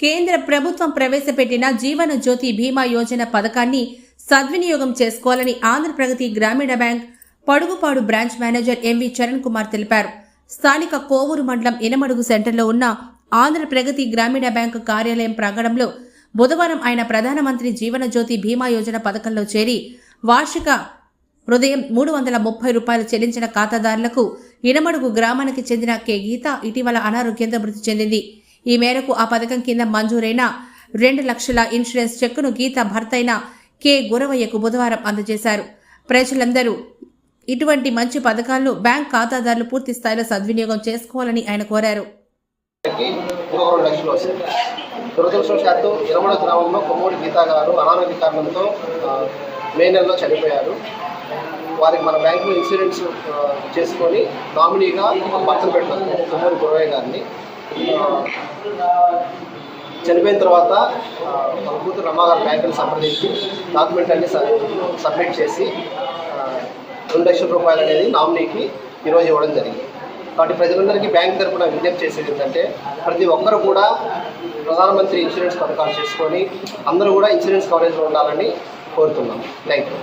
కేంద్ర ప్రభుత్వం ప్రవేశపెట్టిన జీవన జ్యోతి బీమా యోజన పథకాన్ని సద్వినియోగం చేసుకోవాలని Andhra Pragathi Grameena bank Padugupadu branch manager M V Charan Kumar తెలిపారు. స్థానిక కోవూరు మండలం ఇనమడుగు సెంటర్లో ఉన్న ఆంధ్రప్రగతి గ్రామీణ బ్యాంక్ కార్యాలయం ప్రాంగణంలో బుధవారం ఆయన ప్రధానమంత్రి జీవన జ్యోతి బీమా యోజన పథకంలో చేరి వార్షిక హృదయం మూడు వందల ముప్పై రూపాయలు చెల్లించిన ఖాతాదారులకు ఇనమడుగు గ్రామానికి చెందిన కె గీత ఇటీవల అనారోగ్యంతో మృతి చెందింది. ఈ మేరకు ఆ పథకం కింద మంజూరైన రెండు లక్షల ఇన్సూరెన్స్ చెక్కును గీత భర్తైన కె గురవయ్యకు బుధవారం అందజేశారు. ప్రజలందరూ ఇటువంటి మంచి పథకాలను బ్యాంక్ ఖాతాదారులు పూర్తి స్థాయిలో సద్వినియోగం చేసుకోవాలని ఆయన కోరారు. దురదృష్టవశాత్తు ఇరమడ గ్రామంలో కొమ్మూడి గీతా గారు అనారోగ్య కారణంతో మే నెలలో చనిపోయారు. వారికి మన బ్యాంకులో ఇన్సూరెన్స్ చేసుకొని నామినీగా ఒక పెట్టారు కొమ్మూరి గురవయ్య గారిని. చనిపోయిన తర్వాత మన కూతురు రమాగారు బ్యాంకుని సంప్రదించి డాక్యుమెంట్ అన్ని సబ్మిట్ చేసి రెండు లక్షల రూపాయలు అనేది నామినీకి ఈరోజు ఇవ్వడం జరిగింది. కాబట్టి ప్రజలందరికీ బ్యాంక్ తరపున విజ్ఞప్తి చేసేది ఏంటంటే ప్రతి ఒక్కరు కూడా ప్రధానమంత్రి ఇన్సూరెన్స్ పథకాలు చేసుకొని అందరూ కూడా ఇన్సూరెన్స్ కవరేజ్లో ఉండాలని కోరుతున్నాం. Thank you